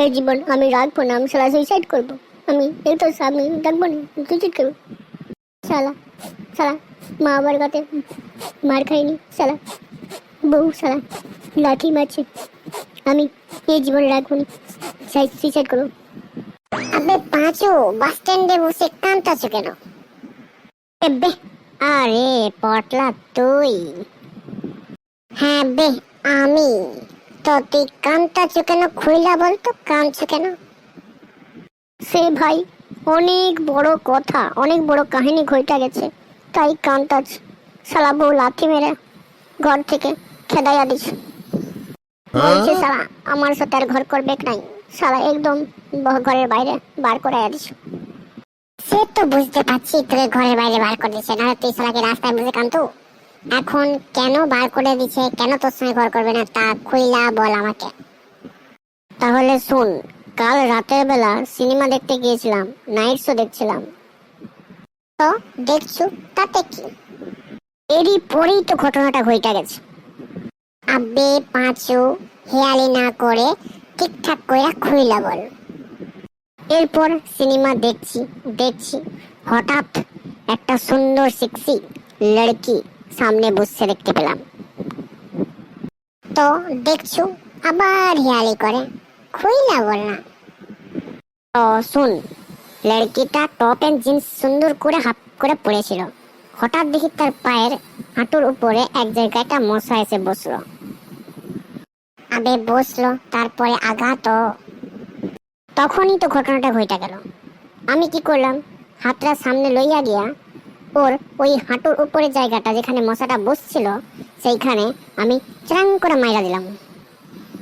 এই জীবন আমি রাখব না আমি সারা সুইসাইড করব। আমি এই তো আমি রাখব না সুইসাইড করব। শালা শালা মা বাবার কাছে মার খাইনি শালা বউ শালা লাঠি মারছে। আমি এই জীবনে রাখব না সুইসাইড করব। আবে পাঁচু বাস স্ট্যান্ডে বসে কাঁদতাছো কেন? এবে আরে পটলা তুই। হ্যাঁ বে আমি। তো তুই কাঁদতাছো কেন খুইলা বলতো? কাঁদছো কেন? সে ভাই অনেক বড় কথা অনেক বড় কাহিনী ঘইটা গেছে। তাই কান্তাজ শালা বউ লাথি মেরে ঘর থেকে খেদাইয়া দিছে। বলছে শালা আমার সাথে আর ঘর করবে নাই? শালা একদম ঘরের বাইরে বার করে দিছে। সে তো বুঝতে পারছি তোকে ঘরের বাইরে বার করে দিচ্ছে না তুই শালাকে রাস্তায় বসে কান্তু। এখন কেন বার করে দিচ্ছে কেন তোর সঙ্গে ঘর করবে না? তা খুইলা বল আমাকে। তাহলে শুন, কাল রাতের বেলা সিনেমা দেখতে গিয়েছিলাম, নাইট শো দেখছিলাম। তো দেখছ, তাতে কি? এরই পরেই তো ঘটনাটা ঘইটা গেছে। আব্বে, পাঁচু, হেয়ালি না করে ঠিকঠাক করে খুইলা বল। এরপর সিনেমা দেখছি দেখছি, হঠাৎ একটা সুন্দর সেক্সি লড়কি সামনে বসে দেখতে পেলাম। তো দেখছু, আবার হেয়ালি করে। খুইলা বল না তো শুন, লড়কিটা টপ এন্ড জিন্স সুন্দর করে হাফ করে পড়েছিল। হঠাৎ দেখি তার পায়ের হাঁটুর উপরে এক জায়গায় একটা মশা এসে বসল। আবে বসল, তারপরে আঘাত তখনই তো ঘটনাটা ঘটে গেল। আমি কি করলাম? হাতটা সামনে লইয়া গিয়া ওর ওই হাঁটুর উপরে জায়গাটা যেখানে মশাটা বসছিল, সেইখানে আমি চাং করে মাইরা দিলাম।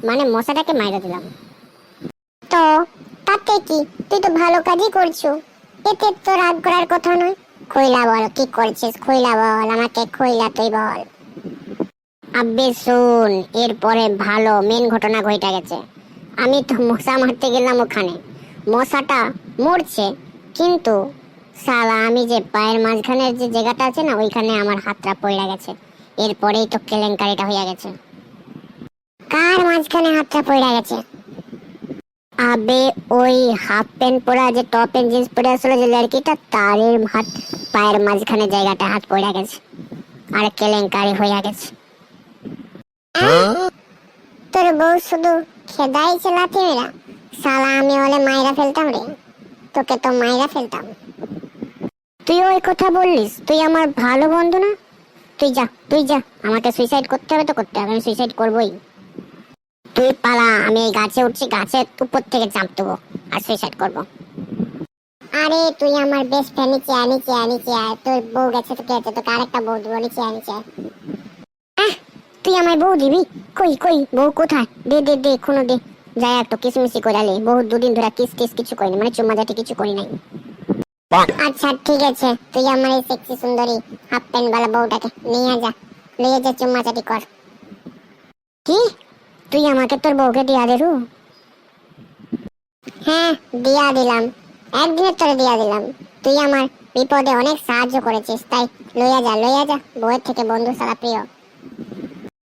মানে মশাটাকে মাইরা দিলাম। তো তাতে কি? তুই তো ভালো কাজই করছ। এতে তো রাগ করার কথা নয়। খইলা বল, কি করছিস? খইলা বল, আমাকে খইলা তুই বল। আব্বে শুন, এরপরে ভালো মেন ঘটনা ঘটে গেছে। আমি তো মশা মারতে গেলাম ওখানে। মশাটা মরছে, কিন্তু সালা আমি যে পায়ের মাঝখানের যে জায়গাটা আছে না, ওইখানে আমার হাতটা পড়ে গেছে। এরপরেই তো কেলেঙ্কারিটা হয়ে গেছে। কার মাঝখানে হাতটা পড়ে গেছে? আবে, ওই হাফ প্যান্ট পরা যে টপ প্যান্ট জিন্স পরে আসলে যে লড়কিটা তারের হাত, পায়ের মাঝখানে জায়গাটা হাত পড়ে গেছে। আর কেলেঙ্কারি হয়ে গেছে। তোর বউ শুধু খেদাইছে লাথি মেরা সালা আমি হলে মাইরা ফেলতাম রে। তোকে তো মাইরা ফেলতাম। তুই ওই কথা বললিস, তুই আমার ভালো বন্ধু না? তুই যা তুই যা, আমাকে সুইসাইড করতে হবে তো করতে হবে, আমি সুইসাইড করবোই। তুই পালা, আমি এই গাছে উঠছি, গাছের উপর থেকে চাপ দেবো, আর সুইসাইড করব। আরে, তুই আমার বেস্ট ফ্রেন্ড নিচে আয় নিচে আয় নিচে আয়, তোর বউ গেছে তো কে তোকে আরেকটা বউ দিব, নিচে আয় নিচে আয়। তুই আমার বউ দিবি? কই কই, বউ কোথায়? দে দে দে, এখনও দে। যাই একটু কিসমিসি করে আলে বহু দুদিন ধরে কিস টিস কিছু করিনি মানে চুম্মা কিছু করি নাই। আচ্ছা ঠিক আছে। তুই আমার এই সেক্সি সুন্দরী হাফ প্যান্ট वाला বউটাকে নিয়ে যা। নিয়ে যা চুম্মা চাটি কর। কি? তুই আমাকে তোর বউকে দিয়া দে রু? হ্যাঁ দিয়া দিলাম। একদিনের তোরে দিয়া দিলাম। তুই আমার বিপদে অনেক সাহায্য করেছিস, তাই লইয়া যা লইয়া যা। বউয়ের থেকে বন্ধু সারা প্রিয়।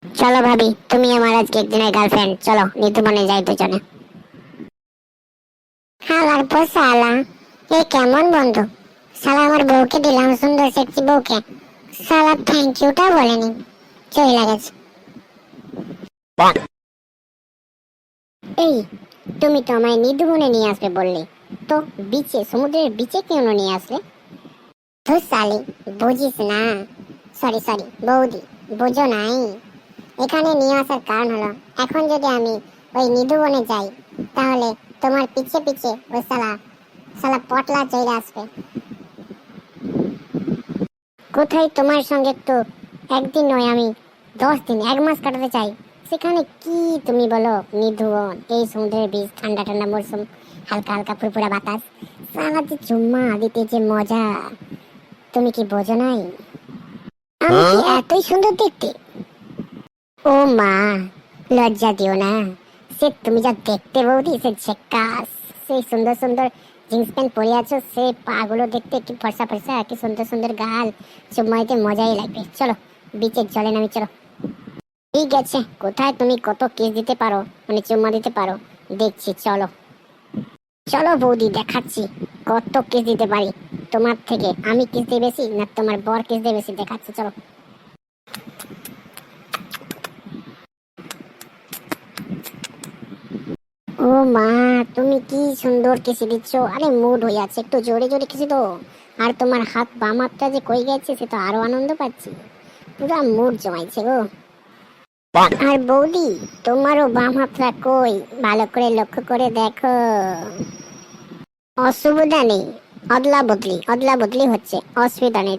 চলো ভাবি, তুমি আমার আজকে একদিনের গার্লফ্রেন্ড চলো নিতুমনে যাই দুজনে। হালার পর সালা এ কেমন বন্ধু? সালা আমার বউকে দিলাম সুন্দর সেক্সি বউকে। সালা থ্যাংক ইউটা বলেনি। চলে গেছে। এই, তুমি তো আমায় নিধুবনে নিয়ে আসবে বললে। তো, বিচে, সমুদ্রের বিচে কেন নিয়ে আসলে ধুর সালি বুঝিস না। সরি সরি, বৌদি, বুঝো নাই। এখানে নিয়ে আসার কারণ হলো, এখন যদি আমি ওই নিধুবনে যাই, তাহলে তোমার পিছে পিছে ওই সালা সালা পটলা চলে আসবে। কোথায় তোমার সঙ্গে তো একদিন নয়, আমি দশ দিন, এক মাস কাটাতে চাই। সেখানে কি তুমি বলো? নিধুবন এই সমুদ্রের বীজ, ঠান্ডা ঠান্ডা মরশুম হালকা হালকা ফুরফুরা বাতাস। সারা যে চুম্মা দিতে যে মজা। তুমি কি বোঝো নাই? আমি কি এতই সুন্দর দেখতে? ও মা, লজ্জা দিও না। সে তুমি যা দেখতে বৌদি, সে ঝেক্কাস সেই সুন্দর সুন্দর জিন্স প্যান্ট পরে আছো, সে পাগুলো দেখতে কি ফর্সা ফর্সা, কি সুন্দর সুন্দর গাল। চুম্মাইতে মজাই লাগবে। চলো বিচের জলে নামি, চলো। ঠিক আছে, কোথায় তুমি কত কেস দিতে পারো? মানে চুম্মা দিতে পারো? দেখছি, চলো। চলো বৌদি, দেখাচ্ছি কত কেস দিতে পারি। তোমার থেকে আমি কিস দিয়ে বেশি, না তোমার বর কিস দিয়ে বেশি? দেখাচ্ছি, চলো। ও মা, তুমি কি সুন্দর কিসি দিচ্ছ? আরে মুড হয়ে আছে, একটু জোরে জোরে কিসি তো আর তোমার হাত বাম হাতটা যে কই গেছে, সে তো আরও আনন্দ পাচ্ছি। পুরা মুড জমাইছে গো। আর বৌদি, তোমারও বাম হাতটা কই? ভালো করে লক্ষ্য করে দেখো। অসুবিধা নেই, অদলা বদলি অদলা বদলি হচ্ছে, অসুবিধা নেই